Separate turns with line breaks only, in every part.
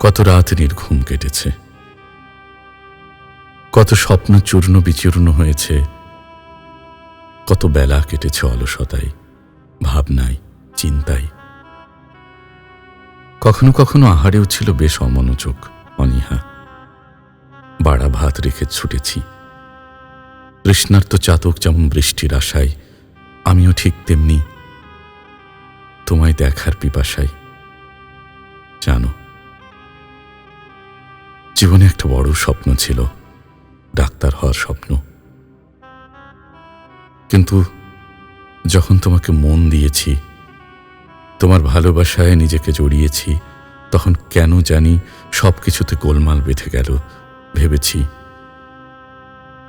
কত রাত নির্ঘুম কেটেছে। কত স্বপ্ন চূর্ণ বিচূর্ণ হয়েছে। কত বেলা কেটেছে অলসতায়, ভাবনায়, চিন্তায়। কখনো কখনো আহারেও ছিল বেশ অমনোযোগ, অনীহা। বাড়া ভাত রেখে ছুটেছি। তৃষ্ণার্ত চাতক যেমন বৃষ্টির আশায়, আমিও ঠিক তেমনি তোমায় দেখার পিপাসায়। জানো জীবনে একটা বড় স্বপ্ন ছিল, ডাক্তার হওয়ার স্বপ্ন। কিন্তু যখন তোমাকে মন দিয়েছি, তোমার ভালোবাসায় নিজেকে জড়িয়েছি, তখন কেন জানি সব কিছুতে গোলমাল বেঁধে গেল, ভেবেছি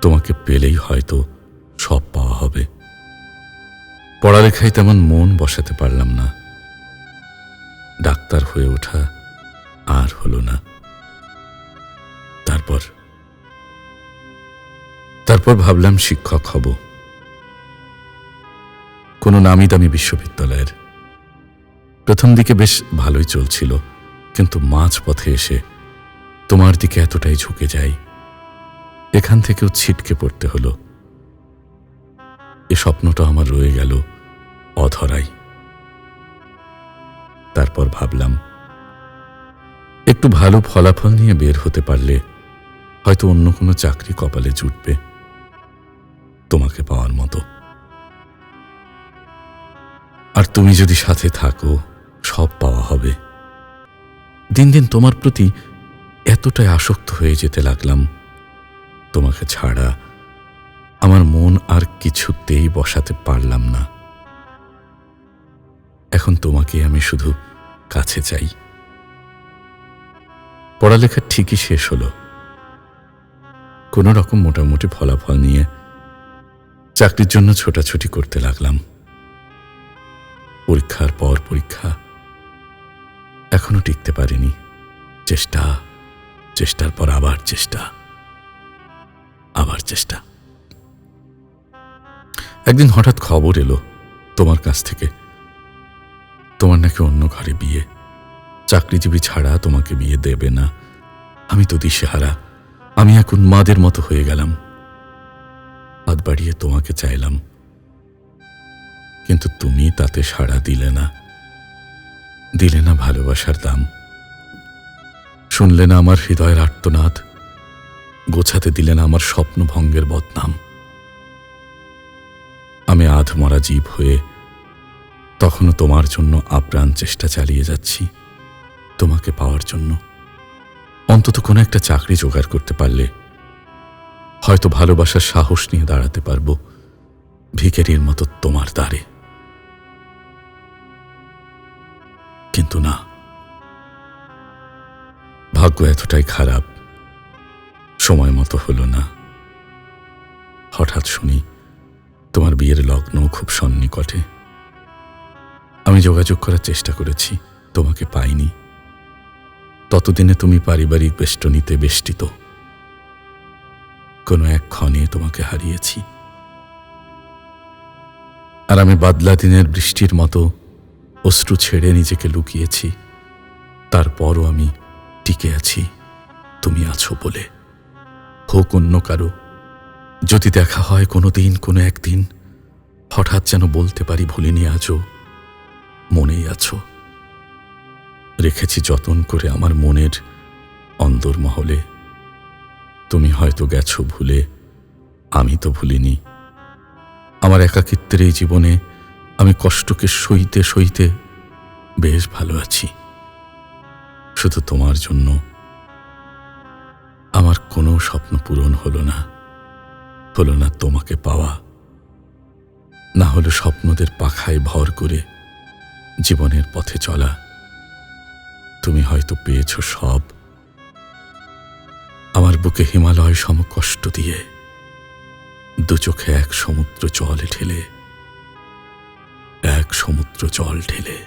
তোমাকে পেলেই হয়তো সব পাওয়া হবে। পড়ালেখায় তেমন মন বসাতে পারলাম না। ডাক্তার হয়ে ওঠা আর হলো না। তারপর ভাবলাম শিক্ষক হব। কোনো নামি দামি বিশ্ববিদ্যালয়ের। প্রথম দিকে বেশ ভালোই চলছিল, কিন্তু মাঝ পথে এসে তোমার দিকে এতটাই ঝুঁকে যাই। এখান থেকেও ছিটকে পড়তে হলো। এ স্বপ্নটা আমার রয়ে গেল অধরাই। তারপর ভাবলাম, একটু ভালো ফলাফল নিয়ে বের হতে পারলে হয়তো অন্য কোনো চাকরি কপালে জুটবে। তোমাকে পাওয়ার মতো। আর তুমি যদি সাথে থাকো, সব পাওয়া হবে। দিন দিন তোমার প্রতি এতটাই আসক্ত হয়ে যেতে লাগলাম। তোমাকে ছাড়া আমার মন আর কিছুতেই বসাতে পারলাম না। এখন তোমাকে আমি শুধু কাছে চাই। পড়ালেখা ঠিকই শেষ হলো। কোনো রকম মোটামুটি ফলাফল নিয়ে চাকরির জন্য ছোটাছুটি করতে লাগলাম। পরীক্ষার পর পরীক্ষা। এখনও টিকতে পারিনি। চেষ্টা, চেষ্টার পর আবার চেষ্টা। আবার চেষ্টা। একদিন হঠাৎ খবর এলো তোমার কাছ থেকে। তোমার নাকি অন্য ঘরে বিয়ে। চাকরিজীবী ছাড়া তোমাকে বিয়ে দেবে না। আমি তো দিশেহারা। আমি এখন মাদের মতো হয়ে গেলাম। হাত বাড়িয়ে তোমাকে চাইলাম। কিন্তু তুমি তাতে সাড়া দিলে না। দিলে না ভালোবাসার দাম। শুনলে না আমার হৃদয়ের আর্তনাদ। গোছাতে দিলে না আমার স্বপ্ন ভঙ্গের বদনাম। আমি আধমরা জীব হয়ে তখনও তোমার জন্য আপ্রাণ চেষ্টা চালিয়ে যাচ্ছি, তোমাকে পাওয়ার জন্য। অন্তত কোনো একটা চাকরি জোগাড় করতে পারলে হয়তো ভালোবাসার সাহস নিয়ে দাঁড়াতে পারব ভিকেরির মতো তোমার দ্বারে। কিন্তু না, ভাগ্য এতটাই খারাপ, সময় মতো হলো না। হঠাৎ শুনি, তোমার বিয়ের লগ্ন খুব সন্নিকটে। আমি যোগাযোগ করার চেষ্টা করেছি, তোমাকে পাইনি। ততদিনে তুমি পারিবারিক বেষ্টনীতে বেষ্টিত। কোনো এক ক্ষণে তোমাকে হারিয়েছি। আর আমি বাদলা দিনের বৃষ্টির মতো অশ্রু ছেড়ে নিজেকে লুকিয়েছি। তারপরও আমি টিকে আছি, তুমি আছো বলে। হোক অন্য কারও, যদি দেখা হয় কোনো দিন, কোনো একদিন, হঠাৎ যেন বলতে পারি ভুলিনি আজও, মনেই আছো। রেখেছি যতন করে আমার মনের অন্দরমহলে তুমি হয়তো গেছো ভুলে, আমি তো ভুলিনি। আমার একাকিত্বের এই জীবনে আমি কষ্টকে সইতে সইতে বেশ ভালো আছি। শুধু তোমার জন্য আমার কোনো স্বপ্ন পূরণ হলো না হলো না তোমাকে পাওয়া। না হলো স্বপ্নদের পাখায় ভর করে জীবনের পথে চলা। তুমি হয়তো পেয়েছ সব। বুকে হিমালয় সম কষ্ট দিয়ে। দু চোখে এক সমুদ্র জল ঢেলে, এক সমুদ্র জল ঢেলে।